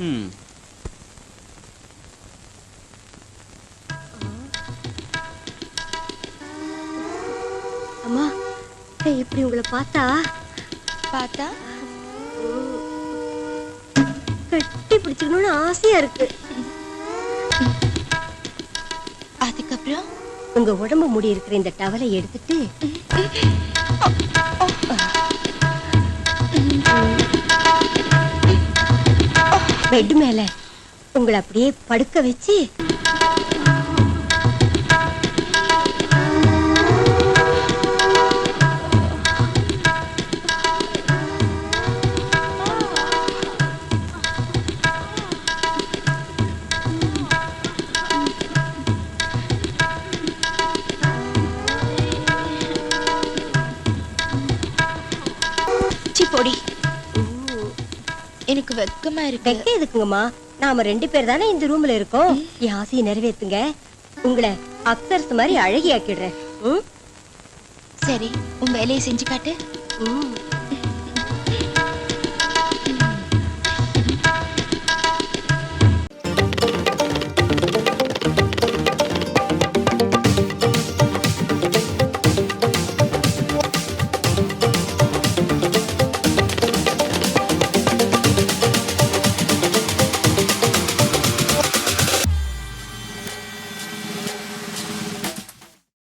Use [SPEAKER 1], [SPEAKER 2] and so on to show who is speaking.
[SPEAKER 1] ம்
[SPEAKER 2] அம்மா ஏய், இப்படி உங்களை பார்த்தா?
[SPEAKER 3] பார்த்தா?
[SPEAKER 2] கட்டி பிடிச்சுக்கணும்னு ஆசையா இருக்கு.
[SPEAKER 3] அதுக்கப்புறம்?
[SPEAKER 2] உங்க உடம்பு முடி இருக்கிற இந்த டவலை எடுத்துட்டு பெட் மேல உங்களை அப்படியே படுக்க வச்சு
[SPEAKER 3] சி பொடி. எனக்கு வெக்கமா இருக்கு.
[SPEAKER 2] வெக்க எதுக்குங்கம்மா? நாம ரெண்டு பேர் தானே இந்த ரூம்ல இருக்கோம். என் ஆசையை நிறைவேத்துங்க. உங்களை அக்சர்ஸ் மாதிரி அழகி ஆக்கிடுறேன் ம்?
[SPEAKER 3] சரி உன் வேலையை செஞ்சு காட்டு.